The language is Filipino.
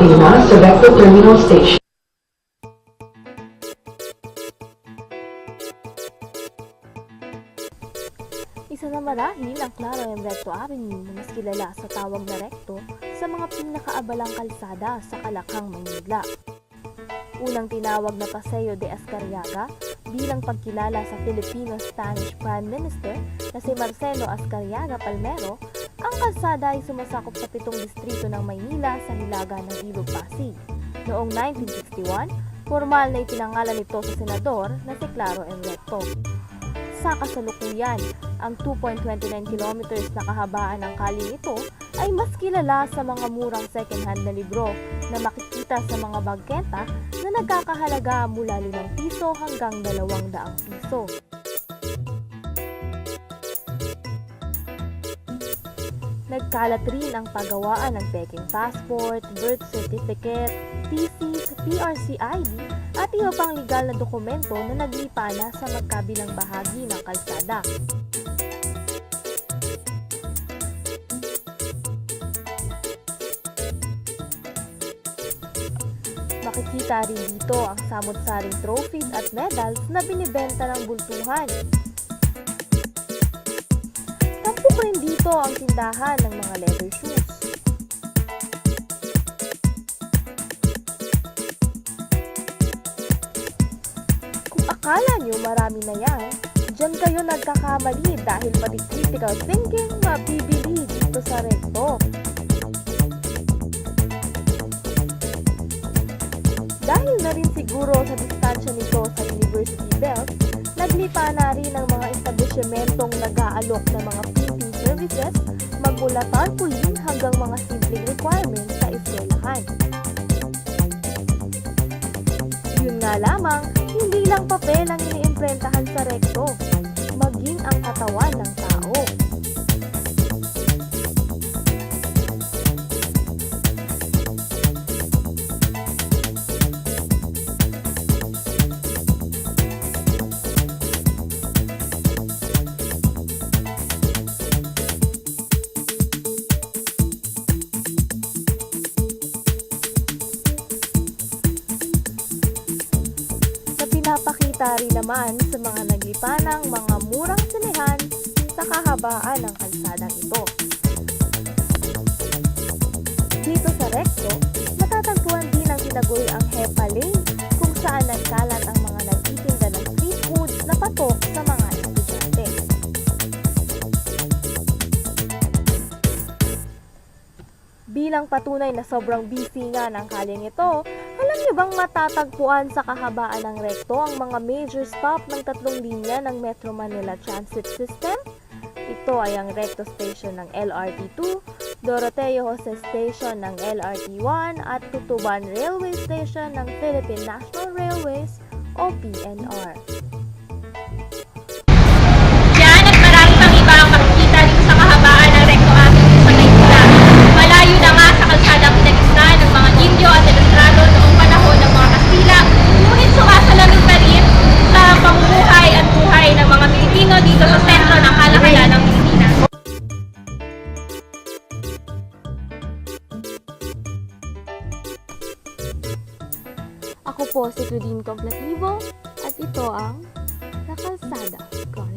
Parating na sa Recto Terminal Station. Isa na marahil ang Claro M. Recto Avenue mas kilala sa tawag na Recto sa mga pinakaabalang kalsada sa Kalakhang, Maynila. Unang tinawag na Paseo de Ascariaga bilang pagkilala sa Filipino-Spanish Prime Minister na si Marcelo Ascariaga Palmero, ang kalsada ay sumasakop sa pitong distrito ng Maynila sa hilaga ng Ilog Pasig. Noong 1961, formal na itinangalan ito sa senador na si Claro M. Recto. Sa kasalukuyan, ang 2.29 kilometers na kahabaan ng kali nito ay mas kilala sa mga murang second-hand na libro na makikita sa mga bagkenta na nagkakahalaga mula 5 piso hanggang 200 piso. Nagkalat rin ang paggawaan ng peking passport, birth certificate, thesis, PRC-ID at iba pang legal na dokumento na naglipana sa magkabilang bahagi ng kalsada. Makikita rin dito ang samot-saring trophies at medals na binibenta ng bultuhan. Dito ang tindahan ng mga leather shoes. Kung akala nyo marami na yan, dyan kayo nagkakamali dahil pati critical thinking mabibili dito sa recto. Dahil na rin siguro sa distansya nito sa University Belt, naglipa na rin ang mga establishmentong nag-aalok ng mga services magmula tarpaulin hanggang mga simpleng requirements sa eskwelahan. Yun nga lamang, hindi lang papel ang iniimprentahan sa rekto, maging ang katawan ng rin naman sa mga naglipanang mga murang sinihan sa kahabaan ng kalsadang ito. Dito sa Recto, matatagpuan din ang tinagoy ang Hepa Lane kung saan nagkalat ang mga nagtitinda ng street food na patok sa mga estudyante. Bilang patunay na sobrang busy nga ng kaling ito, alam niyo bang matatagpuan sa kahabaan ng rekto ang mga major stop ng tatlong linya ng Metro Manila Transit System? Ito ay ang Recto Station ng LRT2, Doroteo Jose Station ng LRT1 at Tutuban Railway Station ng Philippine National Railways o PNR. Ako po si Claudine Coblativo at ito ang Nakalsada Con.